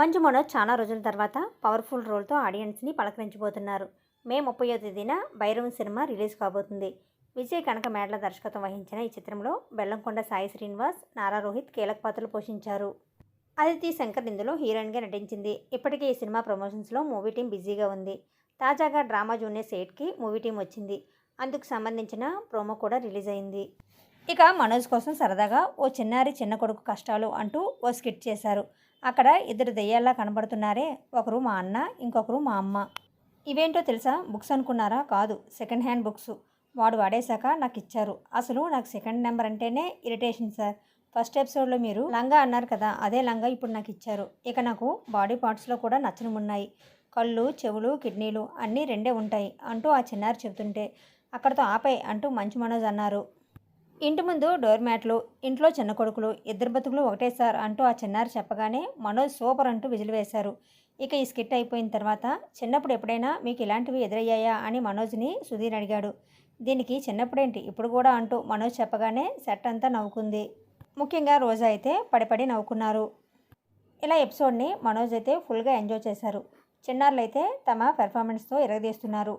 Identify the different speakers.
Speaker 1: మంజు మనోజ్ చాలా రోజుల తర్వాత పవర్ఫుల్ రోల్తో ఆడియన్స్ని పలకరించబోతున్నారు. మే ముప్పయో తేదీన భైరవం సినిమా రిలీజ్ కాబోతుంది. విజయ్ కనక మేడల దర్శకత్వం వహించిన ఈ చిత్రంలో బెల్లంకొండ సాయి శ్రీనివాస్ నారా రోహిత్ కీలక పాత్రలు పోషించారు. అదితి శంకర్ ఇందులో హీరోయిన్గా నటించింది. ఇప్పటికే ఈ సినిమా ప్రమోషన్స్లో మూవీ టీం బిజీగా ఉంది. తాజాగా డ్రామా జూనియర్ ఎయిట్కి మూవీ టీం వచ్చింది. అందుకు సంబంధించిన ప్రోమో కూడా రిలీజ్ అయింది. ఇక మనోజ్ కోసం సరదాగా ఓ చిన్నారి చిన్న కొడుకు కష్టాలు అంటూ ఓ స్కిట్ చేశారు. అక్కడ ఇద్దరు దెయ్యాల్లా కనబడుతున్నారే. ఒకరు మా అన్న ఇంకొకరు మా అమ్మ. ఇవేంటో తెలుసా? బుక్స్ అనుకున్నారా? కాదు సెకండ్ హ్యాండ్ బుక్స్. వాడు వాడేశాక నాకు ఇచ్చారు. అసలు నాకు సెకండ్ నెంబర్ అంటేనే ఇరిటేషన్ సార్. ఫస్ట్ ఎపిసోడ్లో మీరు లంగా అన్నారు కదా అదే లంగా ఇప్పుడు నాకు ఇచ్చారు. ఇక నాకు బాడీ పార్ట్స్లో కూడా నచ్చని ఉన్నాయి కళ్ళు చెవులు కిడ్నీలు అన్నీ రెండే ఉంటాయి అంటూ ఆ చిన్నారి చెబుతుంటే అక్కడితో ఆపై అంటూ మంచి మనోజ్ అన్నారు. ఇంటి ముందు డోర్ మ్యాట్లు ఇంట్లో చిన్న కొడుకులు ఇద్దరు బతుకులు ఒకటే సార్ అంటూ ఆ చిన్నారు చెప్పగానే మనోజ్ సూపర్ అంటూ విజిల్ వేశారు. ఇక ఈ స్కిట్ అయిపోయిన తర్వాత చిన్నప్పుడు ఎప్పుడైనా మీకు ఇలాంటివి ఎదురయ్యాయా అని మనోజ్ని సుధీర్ అడిగాడు. దీనికి చిన్నప్పుడేంటి ఇప్పుడు కూడా అంటూ మనోజ్ చెప్పగానే సెట్ అంతా నవ్వుకుంది. ముఖ్యంగా రోజా అయితే పడిపడి నవ్వుకున్నారు. ఇలా ఎపిసోడ్ని మనోజ్ అయితే ఫుల్గా ఎంజాయ్ చేశారు. చిన్నారులైతే తమ పెర్ఫార్మెన్స్తో ఎరగదీస్తున్నారు